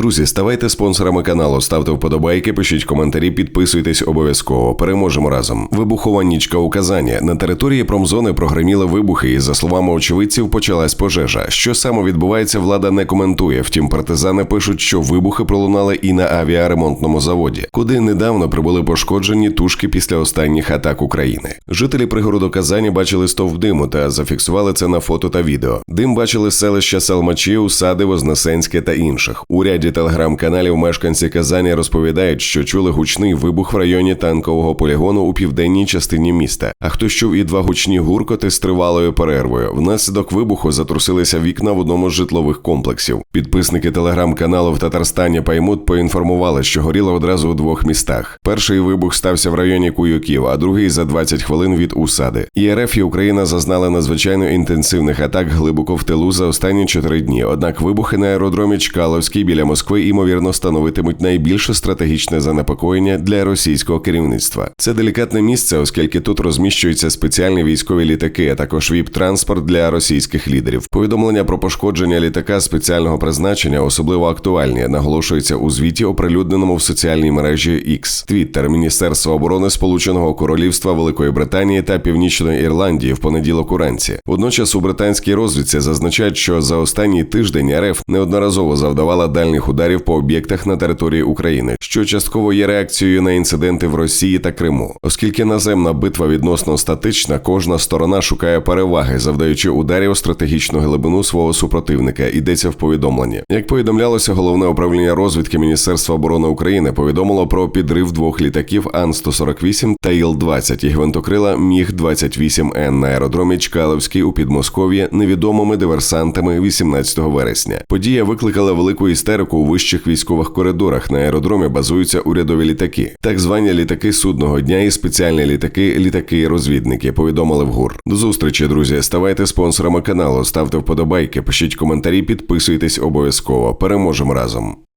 Друзі, ставайте спонсорами каналу, ставте вподобайки, пишіть коментарі, підписуйтесь обов'язково. Переможемо разом. Вибухова нічка у Казані. На території промзони прогреміли вибухи, і за словами очевидців, почалась пожежа. Що саме відбувається, влада не коментує. Втім, партизани пишуть, що вибухи пролунали і на авіаремонтному заводі, куди недавно прибули пошкоджені тушки після останніх атак України. Жителі пригороду Казані бачили стовп диму та зафіксували це на фото та відео. Дим бачили селища Салмачі, Усади, Вознесенське та інших. У ряді телеграм-каналів мешканці Казані розповідають, що чули гучний вибух в районі танкового полігону у південній частині міста. А хтось чув і два гучні гуркоти з тривалою перервою. Внаслідок вибуху затрусилися вікна в одному з житлових комплексів. Підписники телеграм-каналу в Татарстані Паймут поінформували, що горіло одразу у двох містах. Перший вибух стався в районі Куюків, а другий за 20 хвилин від Усади. І і Україна зазнали надзвичайно інтенсивних атак глибоко в тилу за останні чотири дні. Однак вибухи на аеродромі Чкаловський біля Москви ймовірно становитимуть найбільше стратегічне занепокоєння для російського керівництва. Це делікатне місце, оскільки тут розміщуються спеціальні військові літаки, а також віп-транспорт для російських лідерів. Повідомлення про пошкодження літака спеціального призначення особливо актуальні, наголошується у звіті, оприлюдненому в соціальній мережі X. Твіттер Міністерства оборони Сполученого Королівства Великої Британії та Північної Ірландії в понеділок уранці. Водночас у британській розвідці зазначають, що за останній тиждень РФ неодноразово завдавала дальніх ударів по об'єктах на території України, що частково є реакцією на інциденти в Росії та Криму, оскільки наземна битва відносно статична, кожна сторона шукає переваги, завдаючи ударів стратегічну глибину свого супротивника. Йдеться в повідомленні. Як повідомлялося, головне управління розвідки Міністерства оборони України повідомило про підрив двох літаків Ан-148 та Іл-20 і гвинтокрила Міг 28 Н на аеродромі Чкаловський у Підмосков'ї невідомими диверсантами 18 вересня. Подія викликала велику істерику у вищих військових коридорах. На аеродромі базуються урядові літаки, так звані літаки судного дня і спеціальні літаки, літаки-розвідники. Повідомили в ГУР. До зустрічі, друзі. Ставайте спонсорами каналу, ставте вподобайки, пишіть коментарі, підписуйтесь обов'язково. Переможемо разом.